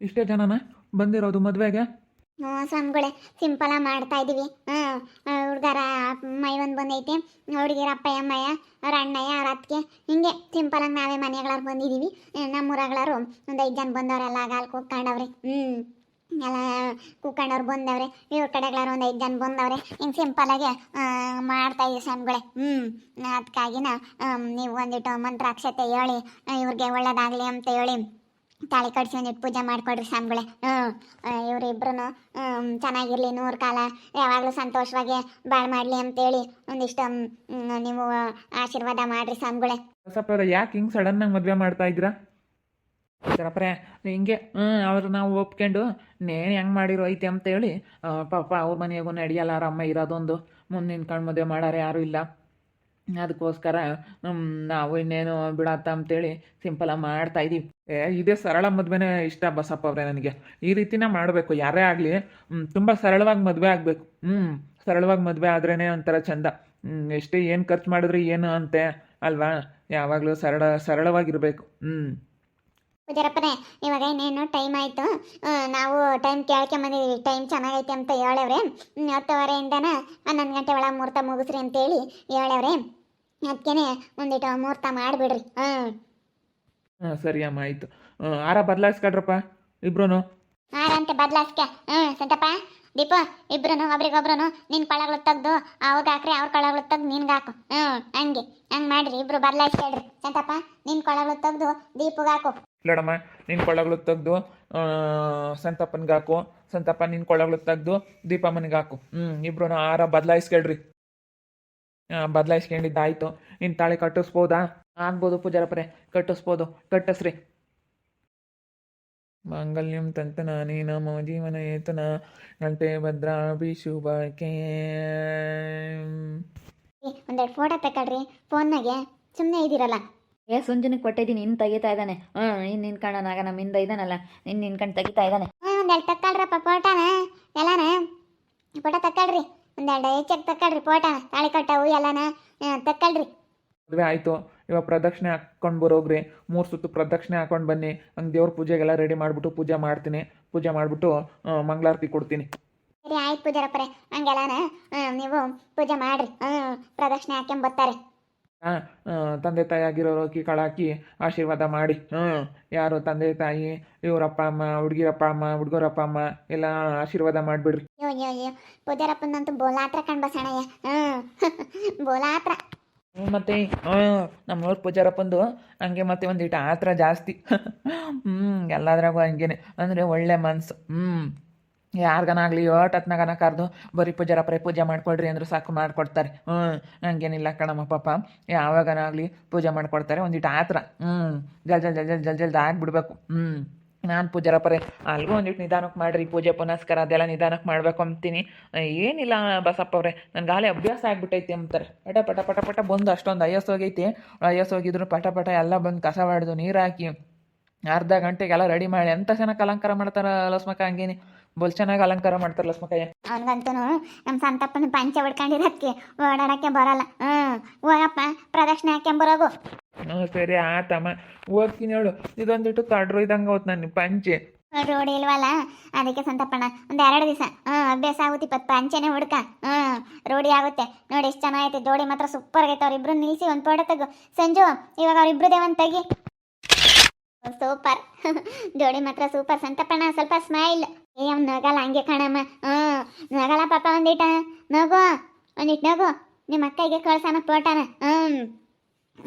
ಇಷ್ಟೇ ಜನನ? ಬಂದಿರೋದು ಮದುವೆಗೆ? ಸ್ವಾಮಿಗಳೇ ಸಿಂಪಲ ಮಾಡ್ತಾ ಇದೀವಿ. ಹುಡುಗರ ಮೈ ಒಂದು ಬಂದೈತೆ. ಹುಡುಗಿರ ಅಪ್ಪಯ್ಯ ಅಮ್ಮಯ್ಯ, ಅವ್ರ ಅಣ್ಣಯ್ಯ, ಅವ್ರ ಅತ್ತಿಗೆ. ಹಿಂಗೆ ಸಿಂಪಲಾಗಿ ನಾವೇ ಮನೆಗಳಾರು ಬಂದಿದ್ದೀವಿ ನಮ್ಮೂರಗಳಾರು ಒಂದು ಐದು ಜನ ಬಂದವರೆಲ್ಲ ಹಾಲು ಕೂತ್ಕೊಂಡವ್ರಿ. ಹ್ಞೂ, ಎಲ್ಲ ಕೂತ್ಕೊಂಡವ್ರು ಬಂದವ್ರೆ. ಇವ್ರ ಕಡೆಗಳಾರು ಒಂದು ಐದು ಜನ ಬಂದವ್ರೆ. ಹಿಂಗೆ ಸಿಂಪಲಾಗೆ ಮಾಡ್ತಾ ಇದೀವಿ ಸ್ವಾಮಿಗಳೇ. ಹ್ಞೂ ಅದಕ್ಕಾಗಿನ ನೀವು ಒಂದಿಟ್ಟು ಮಂತ್ರಾಕ್ಷತೆ ಹೇಳಿ, ಇವ್ರಿಗೆ ಒಳ್ಳೇದಾಗಲಿ ಅಂತ ಹೇಳಿ. ತಾಳಿ ಕಟ್ಸಿ ಒಂದಿಟ್ಟು ಪೂಜೆ ಮಾಡಿಕೊಡ್ರಿ ಸ್ವಾಮಿಗಳೇ. ಹ್ಞೂ. ಇವರಿಬ್ರು ಚೆನ್ನಾಗಿರ್ಲಿ ನೂರು ಕಾಲ. ಯಾವಾಗಲೂ ಸಂತೋಷವಾಗಿ ಬಾಳ್ ಮಾಡಲಿ ಅಂತೇಳಿ ಒಂದಿಷ್ಟು ನೀವು ಆಶೀರ್ವಾದ ಮಾಡ್ರಿ ಸ್ವಾಮಿಗಳೇ. ಬಸಪ್ಪರ ಯಾಕೆ ಹಿಂಗೆ ಸಡನ್ ಸಡನ್ನಾಗಿ ಮದುವೆ ಮಾಡ್ತಾ ಇದ್ರ ಸರಪ್ರೆ ಹಿಂಗೆ ಹ್ಞೂ ಅವ್ರು ನಾವು ಒಪ್ಕೊಂಡು, ನೇನು ಹೆಂಗೆ ಮಾಡಿರೋ ಐತೆ ಅಂತೇಳಿ ಪಾಪ ಅವ್ರ ಮನೆಯಾಗೂ ನಡೆಯಲ್ಲ ಅವ್ರ ಅಮ್ಮ ಇರೋದೊಂದು. ಮುಂದೆ ನಿಂತ್ಕೊಂಡು ಮದುವೆ ಮಾಡಾರೆ ಯಾರೂ ಇಲ್ಲ. ಅದಕ್ಕೋಸ್ಕರ ನಾವು ಇನ್ನೇನು ಬಿಡತ್ತ ಅಂತೇಳಿ ಸಿಂಪಲಾಗಿ ಮಾಡ್ತಾ ಇದೀವಿ. ಏ, ಇದೇ ಸರಳ ಮದುವೆನೇ ಇಷ್ಟ ಬಸಪ್ಪ ಅವರೇ ನನಗೆ. ಈ ರೀತಿನೇ ಮಾಡಬೇಕು. ಯಾರೇ ಆಗಲಿ ತುಂಬ ಸರಳವಾಗಿ ಮದುವೆ ಆಗಬೇಕು. ಹ್ಞೂ ಸರಳವಾಗಿ ಮದುವೆ ಆದ್ರೇ ಒಂಥರ ಚಂದ. ಎಷ್ಟೇ ಏನು ಖರ್ಚು ಮಾಡಿದ್ರೆ ಏನು ಅಂತೆ, ಅಲ್ವಾ? ಯಾವಾಗಲೂ ಸರಳ, ಸರಳವಾಗಿರಬೇಕು. ಹ್ಞೂ ಪೂಜಾರಪ್ಪನೇ, ಇವಾಗ ಇನ್ನೇನು ಟೈಮ್ ಆಯಿತು. ನಾವು ಟೈಮ್ ಕೇಳ್ಕೊಂಬಂದಿದ್ದೀವಿ ಟೈಮ್ ಚೆನ್ನಾಗೈತೆ ಅಂತ ಹೇಳವ್ರೆ ಹತ್ತುವರೆಯಿಂದನ ಹನ್ನೊಂದು ಗಂಟೆ ಒಳಗೆ ಮುಹೂರ್ತ ಮುಗಿಸ್ರಿ ಅಂತೇಳಿ ಹೇಳವ್ರೆ ಅದಕ್ಕೇನೆ ಒಂದಿಟ್ಟು ಮುಹೂರ್ತ ಮಾಡಿಬಿಡ್ರಿ. ಹಾಂ. ಹಾಂ ಸರಿ ಅಮ್ಮ ಆಯಿತು. ಆರ ಬದಲಾಯಿಸ್ಕೊಡ್ರಪ್ಪ ಇಬ್ರು ಆರಂತೆ ಬದ್ಲಾಸ್ಕೆ ಹ್ಞೂ ಸಂತಪ್ಪ ದೀಪ ಇಬ್ರು ಒಬ್ರಿಗೊಬ್ರು ನಿನ್ನ ಕೊಳಗಳು ತೆಗ್ದು ಅವ್ರಿಗೆ ಹಾಕ್ರಿ ಅವ್ರ ಕೊಳಗಳು ತೆಗ್ದು ನಿನ್ಗೆ ಹಾಕು. ಹ್ಞೂ ಹಂಗೆ ಹಂಗೆ ಮಾಡ್ರಿ ಇಬ್ರು ಬದಲಾಯಿಸ್ಕೊಳ್ರಿ. ಸಂತಪ್ಪ ನಿನ್ನ ಕೊಳಗಳು ತೆಗ್ದು ದೀಪಗೆ ಹಾಕು. ಇಲ್ಲಡಮ್ಮ ನಿನ್ನ ಕೊಳಗಳು ತೆಗ್ದು ಸಂತಪ್ಪನಿಗೆ ಹಾಕು. ಸಂತಪ್ಪ ನಿನ್ನ ಕೊಳಗಳು ತೆಗ್ದು ದೀಪಮ್ಮನಿಗೆ ಹಾಕು. ಹ್ಞೂ ಇಬ್ರು ಆರ ಬದಲಾಯಿಸ್ಕೊಳ್ರಿ. ಬದಲಾಯಿಸ್ಕೊಂಡಿದ್ದಾಯ್ತು. ನಿನ್ನ ತಾಳಿ ಕಟ್ಟಿಸ್ಬೋದಾ? ಆಗ್ಬೋದು ಪೂಜಾರಪ್ಪರೆ ಕಟ್ಟಿಸ್ಬೋದು ಕಟ್ಟಿಸ್ರಿ. ಮಾಂಗಲ್ಯಂ ತಂತನ ನೀ ನಮ ಜೀವನ ಏತನ ಗಂಟೆ ಭದ್ರಾಭಿ ಶುಭಕ್ಕೆ ಒಂದೆರಡು ಫೋಟೋ ತಗೊಳ್ರಿ ಫೋನ್ನಾಗೆ ಸುಮ್ಮನೆ ಇದ್ದೀರಲ್ಲ? ಏ ಸುಂಜನಿಗೆ ಕೊಟ್ಟಿದ್ದೀನಿ ಇನ್ನು ತೆಗಿತಾ ಇದ್ದಾನೆ. ಹ್ಞೂ ಇನ್ನು ನಮ್ಮ ನಮ್ಮಿಂದ ಇದ್ದಾನಲ್ಲ ಇನ್ನು ನಿನ್ಕಂಡು ತೆಗಿತಾ ಇದ್ದಾನೆ. ಹ್ಞೂ ಒಂದೆರಡು ತಗೊಳ್ರಪ್ಪ ಫೋಟೋನ ಎಲ್ಲಾನ. ಫೋಟೋ ತಗೊಳ್ರಿ ಒಂದೆರಡು ಹೆಚ್ಚಾಗಿ ತಕ್ಕಳ್ರಿ ಫೋಟೋ ತಾಳಿ ಕಟ್ಟವು ಎಲ್ಲಾನ. ತಕ್ಕಳ್ರಿ. ಮದುವೆ ಆಯಿತು. ಇವಾಗ ಪ್ರದಕ್ಷಿಣೆ ಹಾಕ್ಕೊಂಡು ಬರೋಗ್ರಿ. ಮೂರು ಸುತ್ತು ಪ್ರದಕ್ಷಿಣೆ ಹಾಕೊಂಡು ಬನ್ನಿ. ಹಂಗೆ ದೇವ್ರ ಪೂಜೆಗೆಲ್ಲ ರೆಡಿ ಮಾಡಿಬಿಟ್ಟು ಪೂಜೆ ಮಾಡ್ತೀನಿ. ಪೂಜೆ ಮಾಡಿಬಿಟ್ಟು ಮಂಗಳಾರತಿ ಕೊಡ್ತೀನಿ. ಸರಿ ಆಯ್ತು ಪೂಜಾರಪ್ಪರೆ ಹಂಗೆಲ್ಲನ? ನೀವು ಪೂಜೆ ಮಾಡ್ರಿ. ಪ್ರದಕ್ಷಿಣೆ ಪ್ರದಕ್ಷಿಣೆ ಬರ್ತಾರೆ. ಹಾಂ ತಂದೆ ತಾಯಿ ಆಗಿರೋರು ಅಕ್ಕಿ ಕಳಾಕಿ ಹಾಕಿ ಆಶೀರ್ವಾದ ಮಾಡಿ. ಹ್ಞೂ ಯಾರು ತಂದೆ ತಾಯಿ ಇವರಪ್ಪ ಅಮ್ಮ ಹುಡುಗಿರಪ್ಪ ಅಮ್ಮ ಹುಡುಗರಪ್ಪ ಅಮ್ಮ ಎಲ್ಲ ಆಶೀರ್ವಾದ ಮಾಡಿಬಿಡ್ರಿ. ಅಯ್ಯೋ ಅಯ್ಯೋ. ಪೂಜಾರಪ್ಪನಂತೂ ಬೋಲಾತ್ರ ಕಣ್ಬಸಣಯ್ಯ ಹ್ಞೂ ಬೋಲಾತ್ರ. ಮತ್ತೆ ನಮ್ಮವ್ರ ಪೂಜಾರಪ್ಪಂದು ಹಂಗೆ ಮತ್ತೆ ಒಂದಿಟ್ಟು ಆತ್ರ ಜಾಸ್ತಿ. ಹ್ಞೂ ಎಲ್ಲದ್ರಾಗೂ ಹಂಗೇನೆ. ಅಂದರೆ ಒಳ್ಳೆ ಮನ್ಸು. ಹ್ಞೂ ಯಾರಿಗನಾಗಲಿ ಏಟತ್ನಾಗನ ಕರೆದು ಬರೀ ಪೂಜಾರಪ್ಪರೇ ಪೂಜೆ ಮಾಡ್ಕೊಡ್ರಿ ಅಂದ್ರೆ ಸಾಕು ಮಾಡಿಕೊಡ್ತಾರೆ. ಹ್ಞೂ ಹಂಗೇನಿಲ್ಲ ಕಣಮ್ಮ ಪಾಪ. ಯಾವಾಗನಾಗಲಿ ಪೂಜೆ ಮಾಡಿಕೊಡ್ತಾರೆ ಒಂದಿಟ್ಟು ಆತ್ರ. ಹ್ಞೂ ಜಲ್ ಜಲ್ ಜಲ್ ಜಲ್ ಜಲ್, ಜಲ್ದಿ ಬಿಡಬೇಕು ಹ್ಞೂ ನಾನು ಪೂಜಾರಪ್ಪರೇ ಅಲ್ಗೂ ಒಂದಿಟ್ಟು ನಿಧಾನಕ್ಕೆ ಮಾಡಿರಿ, ಪೂಜೆ ಪುನಸ್ಕಾರ ಅದೆಲ್ಲ ನಿಧಾನಕ್ಕೆ ಮಾಡಬೇಕು ಅಂತೀನಿ. ಏನಿಲ್ಲ ಬಸಪ್ಪ ಅವರೇ ನನಗೆ ಗಾಳಿ ಅಭ್ಯಾಸ ಆಗ್ಬಿಟ್ಟೈತಿ ಅಂತಾರೆ. ಪಟ ಪಟ ಪಟ ಪಟ ಬಂದು ಅಷ್ಟೊಂದು ಐಯಸ್ ಹೋಗೈತಿ. ಐಯಸ್ ಹೋಗಿದ್ರು ಪಟ ಪಟ ಎಲ್ಲ ಬಂದು ಕಸ ಹೊಡೆದು ನೀರು ಹಾಕಿ ಅರ್ಧ ಗಂಟೆಗೆಲ್ಲ ರೆಡಿ ಮಾಡಿ. ಎಂತ ಚೆನ್ನಾಗಿ ಅಲಂಕಾರ ಮಾಡ್ತಾರ ಲಸ್ಮಕ ಹಂಗೇನಿ? ಬಲ್ ಚೆನ್ನಾಗಿ ಅಲಂಕಾರ ಮಾಡ್ತಾರ ಲಸ್ಮಕ್ಕಯ್ಯ ಅವನಿಗಂತೂ ನಮ್ಮ ಸಂತಪ್ಪನ ಪಂಚೆ ಹೊಡ್ಕೊಂಡಿರೋದಕ್ಕೆ ಓಡಾಡಕ್ಕೆ ಬರಲ್ಲ. ಹ್ಞೂ ಹೋಗಪ್ಪ ಪ್ರದಕ್ಷಿಣೆ ಹಾಕ್ಕೊಂಬರೋಗು ಹ್ಞೂ ಸರಿ ಆತಮ್ಮ ಹೋಗ್ತೀನಿ ಹೇಳು ಇದೊಂದಿಟ್ಟು ತಡ್ರು ಇದಂಗೆ ಹೋತ್ ನನ್ನ ಪಂಚೆ. ರೋಡ್ ಇಲ್ವಲ್ಲ ಅದಕ್ಕೆ ಸಂತಪ್ಪಣ್ಣ, ಒಂದು ಎರಡು ದಿವಸ. ಅಭ್ಯಾಸ ಆಗುತ್ತೆ, ಇಪ್ಪತ್ತು ಪಂಚೆನೆ ಹುಡ್ಕ. ಹ್ಞೂ ರೋಡಿ ಆಗುತ್ತೆ. ನೋಡಿ, ಎಷ್ಟು ಚೆನ್ನಾಗೈತೆ. ಜೋಡಿ ಮಾತ್ರ ಸೂಪರ್ ಆಗೈತೆ. ಅವ್ರಿಬ್ರು ನಿಲ್ಲಿಸಿ ಒಂದು ಫೋಟೋ ತಗೋ. ಸಂಜು, ಇವಾಗ ಅವ್ರಿಬ್ರದೇ ಒಂದು ತೆಗಿ. ಸೂಪರ್. ಜೋಡಿ ಮಾತ್ರ ಸೂಪರ್. ಸಂತಪ್ಪಣ್ಣ, ಸ್ವಲ್ಪ ಸ್ಮೈಲ್ ಏ, ಅವ್ನು ನಗಲ್ಲ, ಹಂಗೆ ಕಾಣಮ್ಮ. ಹ್ಞೂ ನಗಲ್ಲ ಪಾಪ ಒಂದಿಟ. ನಗು ಒಂದಿಟ್ಟು ನಗು. ನಿಮ್ಮ ಅಕ್ಕಗೆ ಕಳ್ಸೋಣ ಪೋಟಾನ. ಹ್ಞೂ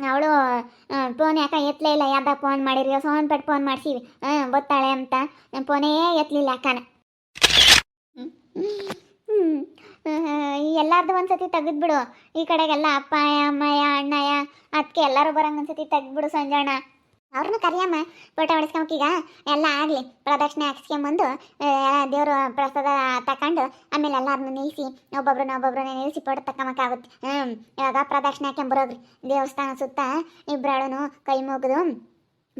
ಅವಳು ಫೋನ್ ಯಾಕೆ ಎತ್ತಲೇ ಇಲ್ಲ ಯಾವ್ದಾಗ ಫೋನ್ ಮಾಡಿರಿ ಸೋನ್ ಪೆಟ್ ಫೋನ್ ಮಾಡ್ಸೀವಿ. ಹಾಂ ಗೊತ್ತಾಳೆ ಅಂತ. ಫೋನೇ ಎತ್ತಲಿಲ್ಲ ಅಕ್ಕನ. ಎಲ್ಲಾರ್ದು ಒಂದ್ಸತಿ ತೆಗೆದ್ಬಿಡು. ಈ ಕಡೆಗೆಲ್ಲ ಅಪ್ಪಾಯ ಅಮ್ಮಯ್ಯ ಅಣ್ಣಯ್ಯ ಅದಕ್ಕೆ ಎಲ್ಲರೂ ಬರಂಗೆ ಒಂದ್ಸತಿ ತೆಗ್ದ್ಬಿಡು ಸಂಜಣ್ಣ ಅವ್ರನ್ನ ಕರಿಯಮ್ಮ ಫೋಟೋ ಈಗ ಎಲ್ಲ ಆಗಲಿ, ಪ್ರದಕ್ಷಿಣೆ ಹಾಕ್ಸ್ಕೊಂಬಂದು ದೇವರು ಪ್ರಸಾದ ತಕೊಂಡು ಆಮೇಲೆ ಎಲ್ಲರನ್ನು ನಿಲ್ಲಿಸಿ ಒಬ್ಬೊಬ್ರನ್ನ ಒಬ್ಬೊಬ್ರನ್ನ ನಿಲ್ಲಿಸಿ ಫೋಟೋ ತಕೊಂಬಕ್ಕಾಗುತ್ತೆ ಹ್ಞೂ ಇವಾಗ ಪ್ರದಕ್ಷಿಣೆ ಹಾಕೊಂಬರೋಗ್ರಿ ದೇವಸ್ಥಾನ ಸುತ್ತ ಇಬ್ಬರಳೂ ಕೈ ಮುಗಿದು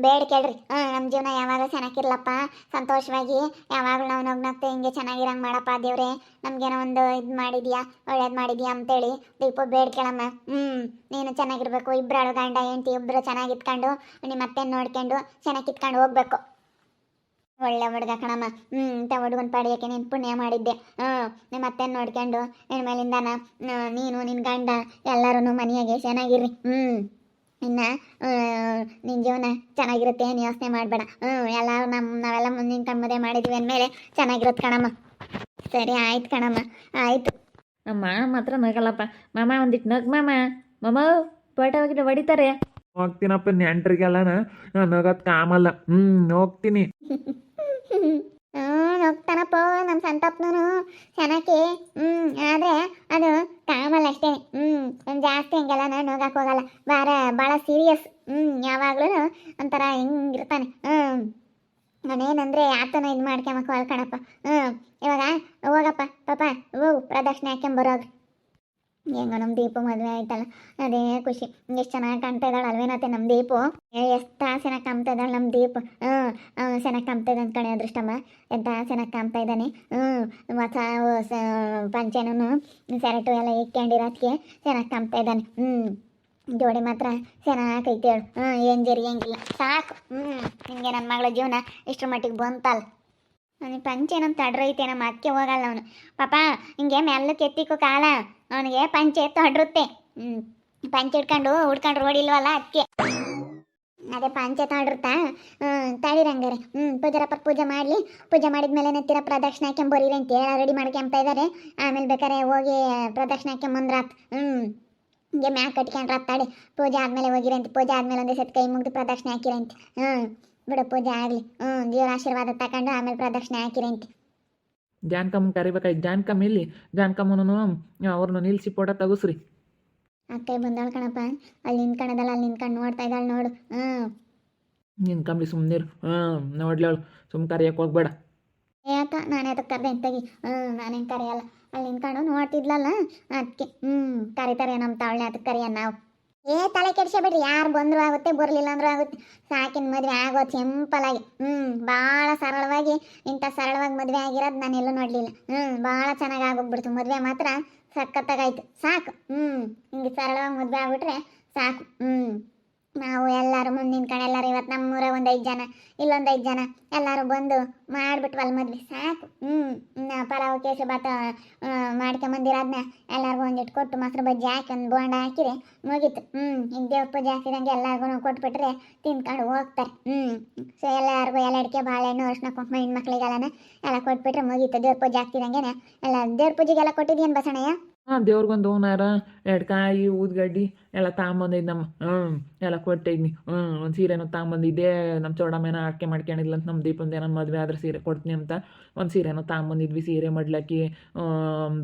ಬೇಡಿಕೆಳ್ರಿ ಹ್ಞೂ ನಮ್ಮ ಜೀವನ ಯಾವಾಗ ಚೆನ್ನಾಗಿರ್ಲಪ್ಪ. ಸಂತೋಷವಾಗಿ ಯಾವಾಗಲೂ ನಾವು ನಗ್ನಗ್ತಾ ಹಿಂಗೆ ಚೆನ್ನಾಗಿರಂಗೆ ಮಾಡಪ್ಪ ದೇವ್ರೆ. ನಮಗೇನೋ ಒಂದು ಇದು ಮಾಡಿದ್ಯಾ, ಒಳ್ಳೇದು ಮಾಡಿದ್ಯಾ ಅಂತೇಳಿ ದೀಪ ಬೇಡ್ಕೊಳಮ್ಮ ಹ್ಞೂ ನೀನು ಚೆನ್ನಾಗಿರ್ಬೇಕು. ಇಬ್ಬರು ಗಂಡ, ಹೆಂಡತಿ ಇಬ್ಬರು ಚೆನ್ನಾಗಿ ಇಟ್ಕೊಂಡು ನಿಮ್ಮ ಅತ್ತೆ ನೋಡ್ಕೊಂಡು ಚೆನ್ನಾಗಿ ಇಟ್ಕೊಂಡು ಹೋಗ್ಬೇಕು. ಒಳ್ಳೆ ಹುಡುಗ ಕಣಮ್ಮ. ಹ್ಞೂ ಇಂಥ ಹುಡುಗನ ಪಡೆಯೋಕ್ಕೆ ನೀನು ಪುಣ್ಯ ಮಾಡಿದ್ದೆ. ಹ್ಞೂ ಅತ್ತೆನ ನೋಡ್ಕೊಂಡು ಇನ್ಮೇಲಿಂದಾನ ನೀನು ನಿನ್ನ ಗಂಡ ಎಲ್ಲರೂ ಮನೆಯಾಗೆ ಚೆನ್ನಾಗಿರ್ರಿ. ಹ್ಞೂ ಇನ್ನು ನಿನ್ನ ಜೀವನ ಚೆನ್ನಾಗಿರುತ್ತೆ ಏನು ಯೋಚನೆ ಮಾಡಬೇಡ. ಹ್ಞೂ ಎಲ್ಲ ನಮ್ಮ ನಾವೆಲ್ಲ ಮುಂದಿನ ತಮ್ಮದೆ ಮದುವೆ ಮಾಡಿದ್ವಿ ಅಂದಮೇಲೆ ಚೆನ್ನಾಗಿರುತ್ತೆ ಕಣಮ್ಮ. ಸರಿ ಆಯ್ತು ಕಣಮ್ಮ. ಆಯಿತು. ನಮ್ಮ ಮಾತ್ರ ನಗಲ್ಲಪ್ಪ. ಮಾಮ ಒಂದಿಟ್ಟು ನಗ್ ಮಾಮ. ಮಾಮ ತೋಟ ಹೋಗಿದ್ರೆ ಹೊಡಿತಾರೆ. ಹೋಗ್ತೀನಪ್ಪ ನೆಂಟ್ರಿಗೆಲ್ಲ ನಾನು ಹೋಗೋದು ಕಾಮಲ್ಲ. ಹ್ಞೂ ಹೋಗ್ತೀನಿ. ಹ್ಞೂ ಹೋಗ್ತಾನಪ್ಪ ನಮ್ಮ ಸಂತಪ್ಪನೂ ಚೆನ್ನಾಗಿ ಹ್ಞೂ ಆದರೆ ಅದು ಕಾಮಲ್ ಅಷ್ಟೇ. ಹ್ಞೂ ಜಾಸ್ತಿ ಹಂಗೆಲ್ಲ ನಾನು ಹೋಗಕ್ಕೆ ಹೋಗಲ್ಲ. ಬಾರ ಭಾಳ ಸೀರಿಯಸ್ ಹ್ಞೂ ಯಾವಾಗಲೂ ಒಂಥರ ಹಿಂಗಿರ್ತಾನೆ ಹ್ಞೂ ನಾನೇನಂದ್ರೆ ಆತನ ಇದು ಮಾಡ್ಕೊಂಬಕ್ಕೆ ಹೊಲ್ಕಣಪ್ಪ ಹ್ಞೂ ಇವಾಗ ಹೋಗಪ್ಪ ಪಾಪ ಹೋಗು, ಪ್ರದಕ್ಷಿಣೆ ಹಾಕ್ಕೊಂಬರೋಗ್ರಿ ಹೆಂಗೋ ನಮ್ಮ ದೀಪು ಮದುವೆ ಆಯ್ತಲ್ಲ? ಅದೇ ಖುಷಿ. ಎಷ್ಟು ಚೆನ್ನಾಗಿ ಕಾಣ್ತಾ ಇದ್ದಾಳೆ ಅಲ್ವೇನತ್ತೆ ನಮ್ಮ ದೀಪು? ಎಷ್ಟು ಚೆನ್ನಾಗಿ ಕಾಣ್ತಾ ಇದ್ದಾಳೆ ನಮ್ಮ ದೀಪು. ಹ್ಞೂ ಚೆನ್ನಾಗಿ ಕಾಣ್ತಾ ಇದ್ದಾನೆ ಕಣೆ ಅದೃಷ್ಟಮ್ಮ. ಎಂತ ಚೆನ್ನಾಗಿ ಕಾಣ್ತಾ ಇದ್ದಾನೆ? ಹ್ಞೂ ಹೊಸ ಪಂಚೆನೂ ಸೆರಟು ಎಲ್ಲ ಇಕ್ಕೊಂಡಿರೋದಕ್ಕೆ ಚೆನ್ನಾಗಿ ಕಾಣ್ತಾ ಇದ್ದಾನೆ. ಹ್ಞೂ ಜೋಡಿ ಮಾತ್ರ ಚೆನ್ನಾಗೈತೆ ಹೇಳು ಹ್ಞೂ ಏನು ಜರಿ ಹೆಂಗಿಲ್ಲ ಸಾಕು. ಹ್ಞೂ ನಿಮಗೆ ನನ್ನ ಮಗಳ ಜೀವನ ಇಷ್ಟರ ಮಟ್ಟಿಗೆ ಬಂತಲ್ಲ. ಅವನಿಗೆ ಪಂಚೆ ನಮ್ಮ ತಡ್ರೈತೆ ನಮ್ಮ ಅದಕ್ಕೆ ಹೋಗಲ್ಲ ಅವನು. ಪಾಪ, ಹಿಂಗೆ ಮೆಲ್ಲಕ್ಕೆ ಎತ್ತಿಕೋ ಕಾಲ, ಅವನಿಗೆ ಪಂಚೆ ತಡ್ರುತ್ತೆ. ಪಂಚೆ ಹಿಡ್ಕೊಂಡು ಹುಡ್ಕೊಂಡು ರೋಡಿಲ್ವಲ್ಲ ಅದಕ್ಕೆ ಅದೇ ಪಂಚೆ ತಾಡಿರ್ತಾ ಹ್ಞೂ ತಾಳಿರಂಗಾರೆ ಹ್ಞೂ ಪೂಜಾರಪ್ಪ ಪೂಜೆ ಮಾಡಲಿ. ಪೂಜೆ ಮಾಡಿದ್ಮೇಲೆ ನೆತ್ತಿರ ಪ್ರದಕ್ಷಿಣೆ ಹಾಕೊಂಬರಿ ಅಂತ ಹೇಳ ರೆಡಿ ಮಾಡ್ಕೊಂತ ಇದ್ದಾರೆ ಆಮೇಲೆ ಬೇಕಾರೆ ಹೋಗಿ ಪ್ರದಕ್ಷಿಣೆ ಹಾಕೊಂಬಂದ್ರಾತ್ ಹ್ಞೂ ಹಿಂಗೆ ಮ್ಯಾಕ್ ಕಟ್ಕೊಂಡ್ರ ತಾಡಿ. ಪೂಜೆ ಆದಮೇಲೆ ಹೋಗಿರಂತೆ ಪೂಜೆ ಆದಮೇಲೆ ಒಂದೇ ಸತಿ ಕೈ ಮುಗಿದು ಪ್ರದಕ್ಷಿಣೆ ಹಾಕಿರಂತೆ ಹ್ಞೂ ಬಿಡು ಪೂಜೆ ಆಗಲಿ. ಹ್ಞೂ ದೇವ್ರ ಆಶೀರ್ವಾದ ತಗೊಂಡು ಆಮೇಲೆ ಪ್ರದಕ್ಷಿಣೆ ಹಾಕಿರಂತೆ ಜಾನ್ಕಮ್ಮನ ಕರಿಬೇಕಾಯ್ತು. ಜಾನ್ಕಮ್ಮ ಇಲ್ಲಿ. ಜಾನ್ಕಮ್ಮನೂ ಅವ್ರನ್ನ ನಿಲ್ಲಿಸಿ ಫೋಟೋ ತಗಸ್ರಿ. ಅಕ್ಕ ಬಂದಾಳ ಕಣಪ್ಪ. ಅಲ್ಲಿ ನಿಂತ್ಕೊಂಡದಲ್ಲ ಅಲ್ಲಿ ನಿಂತ್ಕೊಂಡು ನೋಡ್ತಾ ಇದ್ದಾಳೆ ನೋಡು. ಹ್ಞೂ ನಿನ್ನ ಕಂಬಿ ಸುಮ್ಮನಿರು ಹ್ಞೂ ನೋಡ್ಲವಳು. ಸುಮ್ಮ ಕರಿಯಕ್ಕೆ ಹೋಗ್ಬೇಡ. ಏತ ನಾನು ಅದಕ್ಕೆ ಕರೆದೆ ಅಂತಗಿ ಹ್ಞೂ ನಾನೇನು ಕರೆಯಲ್ಲ. ಅಲ್ಲಿ ನಿಂತ್ಕೊಂಡು ನೋಡ್ತಿದ್ಲಲ್ಲ ಅದಕ್ಕೆ ಹ್ಞೂ ಕರಿತಾರೆ ನಮ್ಮ ತಾವಳೆ ಅದಕ್ಕೆ ಕರಿಯ ನಾವು. ಏ, ತಲೆ ಕೆಡಿಸ್ಬೇಡ್ರಿ ಯಾರು ಬಂದರೂ ಆಗುತ್ತೆ, ಬರಲಿಲ್ಲ ಅಂದ್ರೂ ಆಗುತ್ತೆ. ಸಾಕಿನ ಮದುವೆ ಆಗೋದು ಸಿಂಪಲ್ ಆಗಿ. ಹ್ಞೂ ಭಾಳ ಸರಳವಾಗಿ, ಇಂಥ ಸರಳವಾಗಿ ಮದುವೆ ಆಗಿರೋದು ನಾನು ಎಲ್ಲೂ ನೋಡಲಿಲ್ಲ. ಹ್ಞೂ ಭಾಳ ಚೆನ್ನಾಗಿ ಆಗೋಗ್ಬಿಡ್ತು. ಮದುವೆ ಮಾತ್ರ ಸಖತ್ತಾಗಾಯ್ತು ಸಾಕು. ಹ್ಞೂ ಹಿಂಗೆ ಸರಳವಾಗಿ ಮದುವೆ ಆಗ್ಬಿಟ್ರೆ ಸಾಕು. ಹ್ಞೂ ನಾವು ಎಲ್ಲರೂ ಮುಂದಿನ ಕಡೆ ಎಲ್ಲರೂ ಇವತ್ತು ನಮ್ಮೂರ ಒಂದು ಐದು ಜನ ಇಲ್ಲೊಂದು ಐದು ಜನ ಎಲ್ಲರೂ ಬಂದು ಮಾಡಿಬಿಟ್ವಲ್ಲ ಮದ್ವೆ. ಸಾಕು. ಹ್ಞೂ ಪಲಾವ್ ಕೇಸರಿ ಭಾತ ಮಾಡ್ಕೊಂಬಂದಿರೋದನ್ನ ಎಲ್ಲರಿಗೂ ಒಂದಿಟ್ಟು ಕೊಟ್ಟು ಮೊಸರು ಬಜ್ಜಿ ಹಾಕಿ, ಒಂದು ಬೋಂಡ ಹಾಕಿದ್ರೆ ಮುಗೀತು. ಹ್ಞೂ ಈಗ ಪೂಜೆ ಹಾಕಿದಂಗೆ ಎಲ್ಲರಿಗೂ ಕೊಟ್ಬಿಟ್ರೆ ತಿನ್ಕೊಂಡು ಹೋಗ್ತಾರೆ. ಹ್ಞೂ ಸೊ ಎಲ್ಲರಿಗೂ ಎಲ್ಲ ಅಡಿಕೆ, ಬಾಳೆಹಣ್ಣು ಅರ್ಶಿನ ಕುಂಕುಮ ಹೆಣ್ಮಕ್ಳಿಗೆಲ್ಲನ ಎಲ್ಲ ಕೊಟ್ಬಿಟ್ರೆ ಮುಗೀತು. ದೇವ್ರ ಪೂಜೆ ಹಾಕ್ತಿದಂಗೆ ಎಲ್ಲ ದೇವ್ರ ಪೂಜೆಗೆಲ್ಲ ಕೊಟ್ಟಿದ್ದೀನು ಬಸಣ್ಣಯ್ಯ ಹಾಂ ದೇವ್ರಿಗೊಂದು ಹೂನಾರ, ಎರಡು ಕಾಯಿ ಊದ್ಗಡ್ಡಿ ಎಲ್ಲ ತಗೊಂಬಂದಿದ್ದು ನಮ್ಮ ಹ್ಞೂ ಎಲ್ಲ ಕೊಟ್ಟಿದ್ನಿ. ಹ್ಞೂ ಒಂದು ಸೀರೆನೂ ತಗೊಂಬಂದಿದ್ದೆ ನಮ್ಮ ಚೌಡಮ್ಮನ ಆಡ್ಕೆ ಮಾಡ್ಕೊಂಡಿಲ್ಲ ಅಂತ ನಮ್ಮ ದೀಪಂದು ಏನೋ ಮದುವೆ ಆದ್ರೆ ಸೀರೆ ಕೊಡ್ತೀನಿ ಅಂತ ಒಂದು ಸೀರೆನೂ ತಗೊಂಬಂದಿದ್ವಿ ಸೀರೆ ಮಡ್ಲಕ್ಕಿ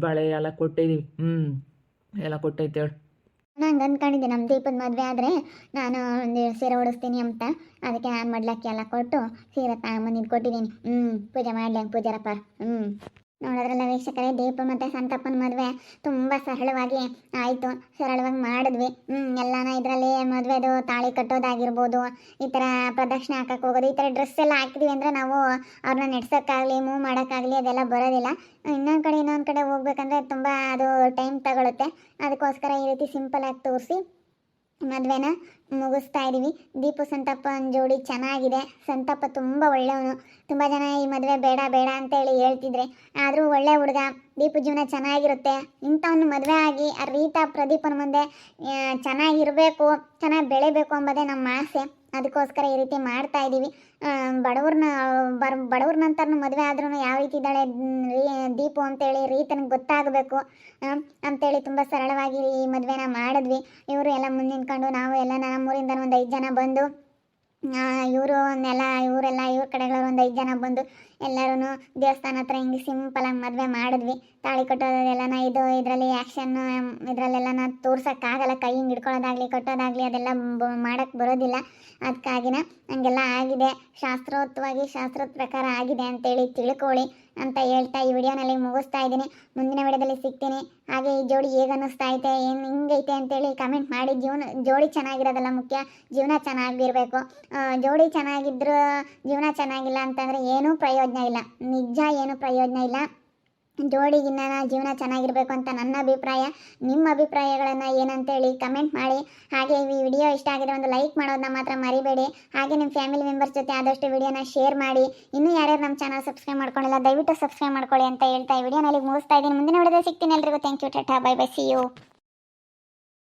ಬಳೆ ಎಲ್ಲ ಕೊಟ್ಟಿದ್ದೀವಿ ಹ್ಞೂ ಎಲ್ಲ ಕೊಟ್ಟೈತೆ ಹೇಳಿ. ನಂಗೆ ಅಂದ್ಕೊಂಡಿದ್ದೆ ನಮ್ಮ ದೀಪದ ಮದುವೆ ಆದರೆ ನಾನು ಒಂದು ಸೀರೆ ಉಡಿಸ್ತೀನಿ ಅಂತ. ಅದಕ್ಕೆ ನಾನು ಎಲ್ಲ ಕೊಟ್ಟು ಸೀರೆ ತಗೊಂಬಂದಿದ್ದು ಕೊಟ್ಟಿದ್ದೀನಿ ಹ್ಞೂ ಪೂಜೆ ಮಾಡಲಿ ಪೂಜಾರಪ್ಪ ಹ್ಞೂ ನೋಡೋದ್ರಲ್ಲ ವೀಕ್ಷಕರೇ, ದೀಪ ಮತ್ತು ಸಂತಪ್ಪನ ಮದುವೆ ತುಂಬ ಸರಳವಾಗಿ ಆಯಿತು. ಸರಳವಾಗಿ ಮಾಡಿದ್ವಿ. ಎಲ್ಲಾನ ಇದರಲ್ಲಿ ಮದುವೆದು ತಾಳಿ ಕಟ್ಟೋದಾಗಿರ್ಬೋದು, ಈ ಥರ ಪ್ರದಕ್ಷಿಣೆ ಹಾಕಕ್ಕೆ ಹೋಗೋದು, ಈ ಥರ ಡ್ರೆಸ್ ಎಲ್ಲ ಹಾಕಿದ್ವಿ ಅಂದರೆ ನಾವು ಅವ್ರನ್ನ ನೆಡ್ಸೋಕ್ಕಾಗಲಿ ಮೂವ್ ಮಾಡೋಕ್ಕಾಗಲಿ ಅದೆಲ್ಲ ಬರೋದಿಲ್ಲ. ಇನ್ನೊಂದು ಕಡೆ ಇನ್ನೊಂದು ಕಡೆ ಹೋಗ್ಬೇಕಂದ್ರೆ ತುಂಬ ಅದು ಟೈಮ್ ತಗೊಳುತ್ತೆ. ಅದಕ್ಕೋಸ್ಕರ ಈ ರೀತಿ ಸಿಂಪಲ್ ಆಗಿ ತೋರಿಸಿ ಮದುವೆನ ಮುಗಿಸ್ತಾ ಇದ್ದೀವಿ ದೀಪು ಸಂತಪ್ಪನ ಜೋಡಿ ಚೆನ್ನಾಗಿದೆ. ಸಂತಪ್ಪ ತುಂಬ ಒಳ್ಳೆಯವನು. ತುಂಬ ಜನ ಈ ಮದುವೆ ಬೇಡ ಬೇಡ ಅಂತೇಳಿ ಹೇಳ್ತಿದ್ರೆ. ಆದರೂ ಒಳ್ಳೆ ಹುಡುಗ. ದೀಪು ಜೀವನ ಚೆನ್ನಾಗಿರುತ್ತೆ. ಇಂಥವ್ನು ಮದುವೆ ಆಗಿ ರೀತಾ ಪ್ರದೀಪನ ಮುಂದೆ ಚೆನ್ನಾಗಿರಬೇಕು, ಚೆನ್ನಾಗಿ ಬೆಳಿಬೇಕು ಅಂಬೋದೇ ನಮ್ಮ ಆಸೆ. ಅದಕ್ಕೋಸ್ಕರ ಈ ರೀತಿ ಮಾಡ್ತಾ ಇದ್ದೀವಿ. ಬಡವ್ರನ್ನ ಬರ್ ಬಡವ್ರ ನಂತರ ಮದುವೆ ಆದ್ರೂ ಯಾವ ರೀತಿ ಇದ್ದಾಳೆ ದೀಪು ಅಂತೇಳಿ ರೀತನಿಗೆ ಗೊತ್ತಾಗಬೇಕು. ಅಂತೇಳಿ ತುಂಬ ಸರಳವಾಗಿ ಈ ಮದುವೆನ ಮಾಡಿದ್ವಿ. ಇವರು ಎಲ್ಲ ಮುಂದೆ ನಿಂತ್ಕೊಂಡು ನಾವು ಎಲ್ಲ ನಮ್ಮೂರಿಂದ ಒಂದು ಐದು ಜನ ಬಂದು ಇವರು ಒಂದೆಲ್ಲ, ಇವರೆಲ್ಲ, ಇವ್ರ ಕಡೆಗಳವ್ರು ಒಂದು ಐದು ಜನ ಬಂದು ಎಲ್ಲರೂ ದೇವಸ್ಥಾನ ಹತ್ರ ಹಿಂಗೆ ಸಿಂಪಲಾಗಿ ಮದುವೆ ಮಾಡಿದ್ವಿ. ತಾಳಿ ಕಟ್ಟೋದೆಲ್ಲನ ಇದು, ಇದರಲ್ಲಿ ಆ್ಯಕ್ಷನ್ ಇದರಲ್ಲೆಲ್ಲನ ತೋರ್ಸೋಕ್ಕಾಗಲ್ಲ, ಕೈ ಹಿಂಗೆ ಹಿಡ್ಕೊಳ್ಳೋದಾಗಲಿ, ಕಟ್ಟೋದಾಗಲಿ, ಅದೆಲ್ಲ ಮಾಡೋಕ್ಕೆ ಬರೋದಿಲ್ಲ. ಅದಕ್ಕಾಗಿನ ಹಂಗೆಲ್ಲ ಆಗಿದೆ. ಶಾಸ್ತ್ರೋತ್ವಾಗಿ ಶಾಸ್ತ್ರದ ಪ್ರಕಾರ ಆಗಿದೆ ಅಂತೇಳಿ ತಿಳ್ಕೊಳ್ಳಿ ಅಂತ ಹೇಳ್ತಾ ಈ ವಿಡಿಯೋನಲ್ಲಿ ಮುಗಿಸ್ತಾ ಇದ್ದೀನಿ. ಮುಂದಿನ ವಿಡಿಯೋದಲ್ಲಿ ಸಿಗ್ತೀನಿ. ಹಾಗೆ ಈ ಜೋಡಿ ಹೇಗೆ ಅನ್ನಿಸ್ತಾ ಐತೆ ಏನು ಹಿಂಗೈತೆ ಅಂತೇಳಿ ಕಮೆಂಟ್ ಮಾಡಿ. ಜೀವನ, ಜೋಡಿ ಚೆನ್ನಾಗಿರೋದಲ್ಲ ಮುಖ್ಯ. ಜೀವನ ಚೆನ್ನಾಗಿರಬೇಕು. ಜೋಡಿ ಚೆನ್ನಾಗಿದ್ರೂ ಜೀವನ ಚೆನ್ನಾಗಿಲ್ಲ ಅಂತಂದರೆ ಏನೂ ಪ್ರಯೋಜನ ಇಲ್ಲ. ನಿಜ ಏನೂ ಪ್ರಯೋಜನ ಇಲ್ಲ. ಜೋಡಿಗಿನ್ನ ಜೀವನ ಚೆನ್ನಾಗಿರ್ಬೇಕು ಅಂತ ನನ್ನ ಅಭಿಪ್ರಾಯ. ನಿಮ್ಮ ಅಭಿಪ್ರಾಯಗಳನ್ನು ಏನಂತೇಳಿ ಕಮೆಂಟ್ ಮಾಡಿ. ಹಾಗೆ ಈ ವಿಡಿಯೋ ಇಷ್ಟ ಆಗಿದ್ರೆ ಒಂದು ಲೈಕ್ ಮಾಡೋದನ್ನ ಮಾತ್ರ ಮರಿಬೇಡಿ. ಹಾಗೆ ನಿಮ್ಮ ಫ್ಯಾಮಿಲಿ ಮೆಂಬರ್ಸ್ ಜೊತೆ ಆದಷ್ಟು ವಿಡಿಯೋನ ಶೇರ್ ಮಾಡಿ. ಇನ್ನೂ ಯಾರ್ಯಾರು ನಮ್ಮ ಚಾನಲ್ ಸಬ್ಸ್ಕ್ರೈಬ್ ಮಾಡ್ಕೊಂಡಿಲ್ಲ, ದಯವಿಟ್ಟು ಸಬ್ಸ್ಕ್ರೈಬ್ ಮಾಡ್ಕೊಳ್ಳಿ ಅಂತ ಹೇಳ್ತಾ ವಿಡಿಯೋನಲ್ಲಿ ಮುಗಿಸ್ತಾ ಇದ್ದೀನಿ. ಮುಂದಿನ ವಿಡಿಯೋದಲ್ಲಿ ಸಿಗ್ತೀನಿ ಎಲ್ರಿಗೂ. Thank you ta ta bye bye see you